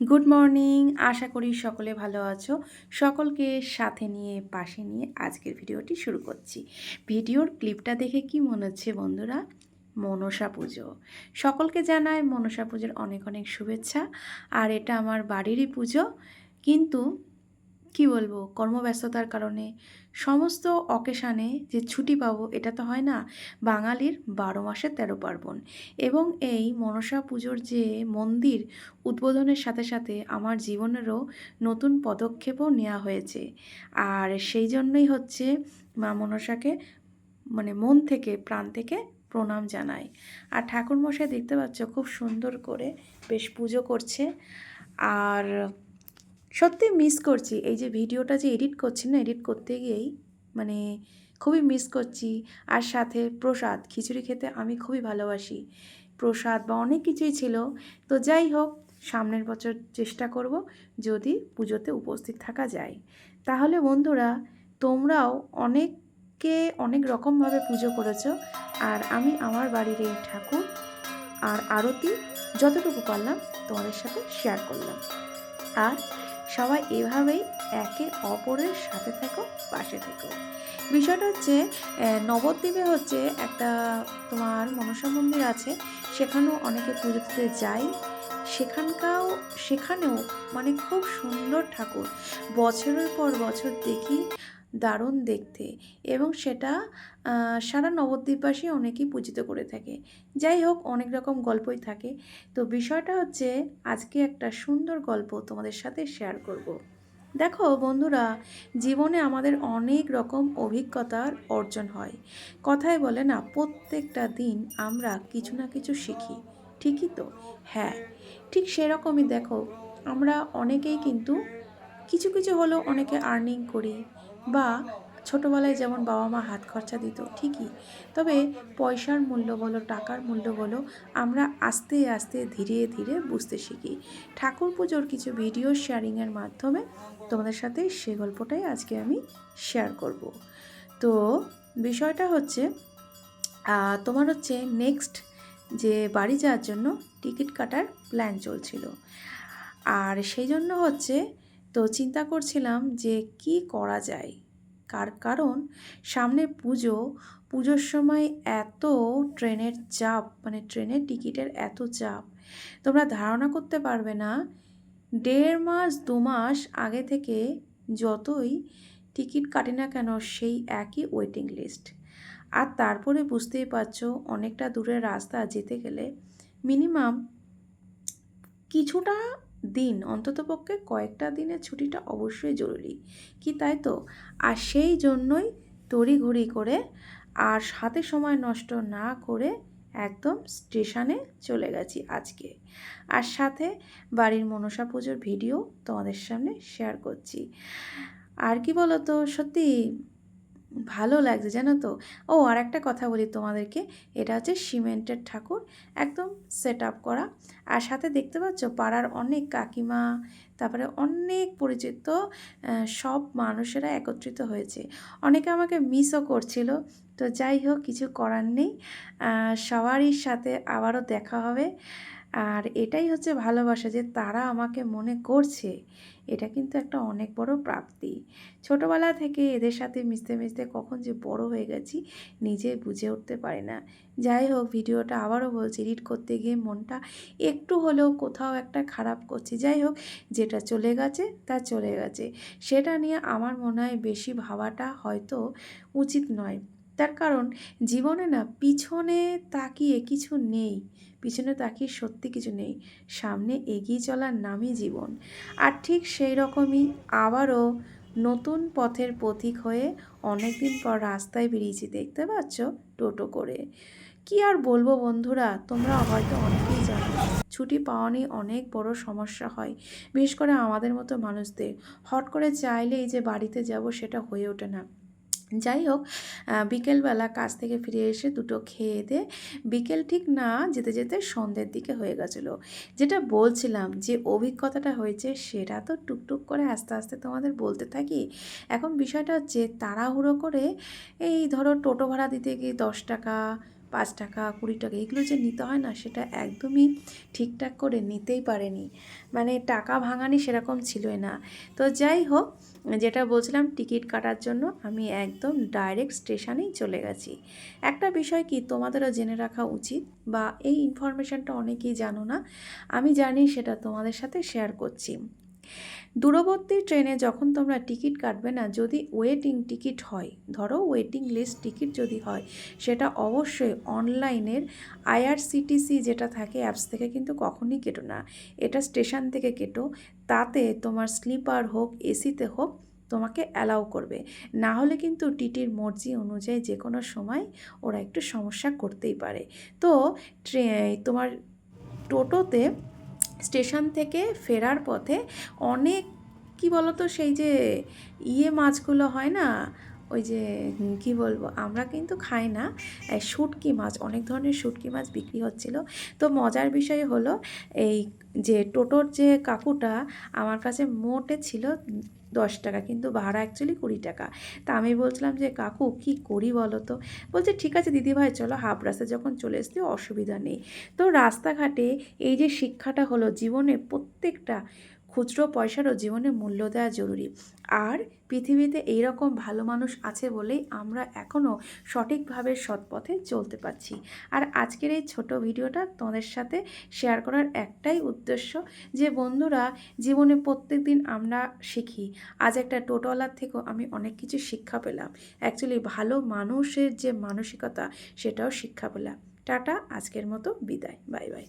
Good morning আশা করি সকলে ভালো আছো। সকলকে সাথে নিয়ে, পাশে নিয়ে আজকের ভিডিওটি শুরু করছি। ভিডিওর ক্লিপটা দেখে কি মনে হচ্ছে বন্ধুরা? মনসা পুজো। সকলকে জানাই মনসা পুজোর অনেক অনেক শুভেচ্ছা। আর এটা আমার বাড়িরই পুজো। কিন্তু কি বলব, কর্মব্যস্ততার কারণে সমস্ত অকেশানে যে ছুটি পাবো, এটা তো হয় না, বাঙালির বারো মাসে তেরো পার্বণ। এবং এই মনসা পুজোর যে মন্দির উদ্বোধনের সাথে সাথে আমার জীবনেরও নতুন পদক্ষেপও নেওয়া হয়েছে। আর সেই জন্যই হচ্ছে মা মনসাকে মানে মন থেকে, প্রাণ থেকে প্রণাম জানাই। আর ঠাকুরমশাই দেখতে পাচ্ছ, খুব সুন্দর করে বেশ পুজো করছে। আর সত্যি মিস করছি। এই যে ভিডিওটা যে এডিট করছি না এডিট করতে গিয়েই মানে খুবই মিস করছি। আর সাথে প্রসাদ, খিচুড়ি খেতে আমি খুবই ভালোবাসি। প্রসাদ বা অনেক কিছুই ছিল। তো যাই হোক, সামনের বছর চেষ্টা করব যদি পুজোতে উপস্থিত থাকা যায়। তাহলে বন্ধুরা, তোমরাও অনেককে অনেক রকমভাবে পুজো করেছ। আর আমি আমার বাড়ির এই ঠাকুর আর আরতি যতটুকু পারলাম তোমাদের সাথে শেয়ার করলাম। আর সবাই এভাবেই একে অপরের সাথে থেকো, পাশে থেকো। বিষয়টা হচ্ছে নবদ্বীপে হচ্ছে একটা তোমার মনসা মন্দির আছে, সেখানেও অনেকে পুজো দিতে যায়। সেখানকাও, সেখানেও মানে খুব সুন্দর ঠাকুর। বছরের পর বছর দেখি দারুণ দেখতে এবং সেটা সারা নবদ্বীপবাসী অনেকেই পূজিত করে থাকে। যাই হোক, অনেক রকম গল্পই থাকে। তো বিষয়টা হচ্ছে, আজকে একটা সুন্দর গল্প তোমাদের সাথে শেয়ার করব। দেখো বন্ধুরা, জীবনে আমাদের অনেক রকম অভিজ্ঞতার অর্জন হয়। কথায় বলে না, প্রত্যেকটা দিন আমরা কিছু না কিছু শিখি। ঠিকই তো? হ্যাঁ ঠিক সেরকমই দেখো, আমরা অনেকেই কিন্তু কিছু কিছু হলেও অনেকে আর্নিং করি বা ছোটোবেলায় যেমন বাবা মা হাত খরচা দিত, ঠিকই। তবে পয়সার মূল্য বলো, টাকার মূল্য বলো, আমরা আস্তে আস্তে ধীরে ধীরে বুঝতে শিখি। ঠাকুর পুজোর কিছু ভিডিও শেয়ারিংয়ের মাধ্যমে তোমাদের সাথে সে গল্পটাই আজকে আমি শেয়ার করব। তো বিষয়টা হচ্ছে তোমার হচ্ছে নেক্সট যে বাড়ি যাওয়ার জন্য টিকিট কাটার প্ল্যান চলছিল। আর সেই জন্য হচ্ছে তো চিন্তা করছিলাম যে কি করা যায়। কার কারণ? সামনে পুজো, পুজোর সময় এত ট্রেনের চাপ মানে ট্রেনের টিকিটের এত চাপ। তোমরা ধারণা করতে পারবে না, দেড় মাস, দু মাস আগে থেকে যতই টিকিট কাটে না কেন সেই একই ওয়েটিং লিস্ট আর তারপরে বুঝতেই পারছ অনেকটা দূরের রাস্তা যেতে গেলে মিনিমাম কিছুটা দিন অন্ততপক্ষে কয়েকটা দিনের ছুটিটা অবশ্যই জরুরি। কি তাই তো? আর সেই জন্যই তড়িঘড়ি করে আর হাতে সময় নষ্ট না করে একদম স্টেশনে চলে গেছি আজকে। আর সাথে বাড়ির মনসা পুজোর ভিডিও তোমাদের সামনে শেয়ার করছি। আর কি বলো তো সত্যি ভালো লাগছে, জানো তো? ও আর একটা কথা বলি তোমাদেরকে। এটা হচ্ছে সিমেন্টের ঠাকুর, একদম সেট আপ করা। আর সাথে দেখতে পাচ্ছ পাড়ার অনেক কাকিমা, তারপরে অনেক পরিচিত সব মানুষেরা একত্রিত হয়েছে। অনেকে আমাকে মিসও করছিল। তো যাই হোক, কিছু করার নেই। সবারই সাথে আবারও দেখা হবে। আর এটাই হচ্ছে ভালোবাসা যে তারা আমাকে মনে করছে। এটা কিন্তু একটা অনেক বড় প্রাপ্তি। ছোটোবেলা থেকে এদের সাথে মিশতে মিশতে কখন যে বড় হয়ে গেছি নিজে বুঝে উঠতে পারি না। যাই হোক, ভিডিওটা আবারও বলছি, এডিট করতে গিয়ে মনটা একটু হলেও কোথাও একটা খারাপ করছি। যাই হোক, যেটা চলে গেছে, তা চলে গেছে। সেটা নিয়ে আমার মনে হয় বেশি ভাবাটা হয়তো উচিত নয়। তার কারণ জীবনে না পিছনে তাকিয়ে কিছু নেই, পিছনে তাকিয়ে সত্যি কিছু নেই। সামনে এগিয়ে চলার নামই জীবন। আর ঠিক সেই রকমই আবারও নতুন পথের পথিক হয়ে অনেক দিন পর রাস্তায় বেরিয়েছি, দেখতে পাচ্ছ? টোটো করে। কি আর বলব বন্ধুরা, তোমরা হয়তো অনেকেই জানো, ছুটি পাওয়া নিয়ে অনেক বড় সমস্যা হয়, বিশেষ করে আমাদের মতো মানুষদের। হট করে চাইলেই যে বাড়িতে যাব সেটা হয়ে ওঠে না। যাই হোক বিকেলবেলা কাজ থেকে ফিরে এসে দুটো খেয়ে দে বিকেল ঠিক না যেতে যেতে সন্ধ্যের দিকে হয়ে গেছিল। যেটা বলছিলাম যে অভিজ্ঞতাটা হয়েছে সেটা তো টুকটুক করে আস্তে আস্তে তোমাদের বলতে থাকি। এখন বিষয়টা হচ্ছে তাড়াহুড়ো করে এই ধরো টোটো ভাড়া দিতে গিয়ে দশ টাকা পাঁচ টাকা, কুড়ি টাকা, এগুলো যে নিতে হয় না, সেটা একদমই ঠিকঠাক করে নিতেই পারেনি। মানে টাকা ভাঙানি সেরকম ছিলই না। তো যাই হোক, যেটা বলছিলাম, টিকিট কাটার জন্য আমি একদম ডাইরেক্ট স্টেশনেই চলে গেছি। একটা বিষয় কি, তোমাদেরও জেনে রাখা উচিত বা এই ইনফরমেশনটা অনেকেই জানো না, আমি জানি সেটা তোমাদের সাথে শেয়ার করছি। দূরবর্তী ট্রেনে যখন তোমরা টিকিট কাটবে না, যদি ওয়েটিং টিকিট হয়, ধরো ওয়েটিং লিস্ট টিকিট যদি হয়, সেটা অবশ্যই অনলাইনের আইআরসিটিসি যেটা থাকে অ্যাপস থেকে কিন্তু কখনই কেটো না। এটা স্টেশন থেকে কেটো, তাতে তোমার স্লিপার হোক, এসিতে হোক, তোমাকে অ্যালাউ করবে। না হলে কিন্তু টিটির মর্জি অনুযায়ী যে কোনো সময় ওরা একটু সমস্যা করতেই পারে। তো ট্রে তোমার টোটোতে স্টেশন থেকে ফেরার পথে অনেক, কি বলতো, সেই যে ইয়ে মাছগুলো হয় না, ওই যে, কি বলব, আমরা কিন্তু খাই না শুটকি মাছ, অনেক ধরনের শুটকি মাছ বিক্রি হচ্ছিল। তো মজার বিষয় হলো, এই যে টোটোর যে কাকুটা আমার কাছে মোটে ছিল দশ টাকা কিন্তু ভাড়া অ্যাকচুয়ালি কুড়ি টাকা। তা আমি বলছিলাম যে, কাকু, কি করি বলো তো? বলছে, ঠিক আছে দিদিভাই চলো হাফ রাস্তা যখন চলে এসছি অসুবিধা নেই। তো রাস্তাঘাটে এই যে শিক্ষাটা হলো জীবনে প্রত্যেকটা খুচরো পয়সারও জীবনে মূল্য দেওয়া জরুরি। আর পৃথিবীতে এইরকম ভালো মানুষ আছে বলেই আমরা এখনও সঠিকভাবে সৎপথে চলতে পারছি। আর আজকের এই ছোট ভিডিওটা তোমাদের সাথে শেয়ার করার একটাই উদ্দেশ্য যে, বন্ধুরা, জীবনে প্রত্যেক দিন আমরা শিখি। আজ একটা টোটোওয়ালার থেকেও আমি অনেক কিছু শিক্ষা পেলাম। অ্যাকচুয়ালি ভালো মানুষের যে মানসিকতা সেটাও শিক্ষা পেলাম। টাটা, আজকের মতো বিদায়। Bye bye.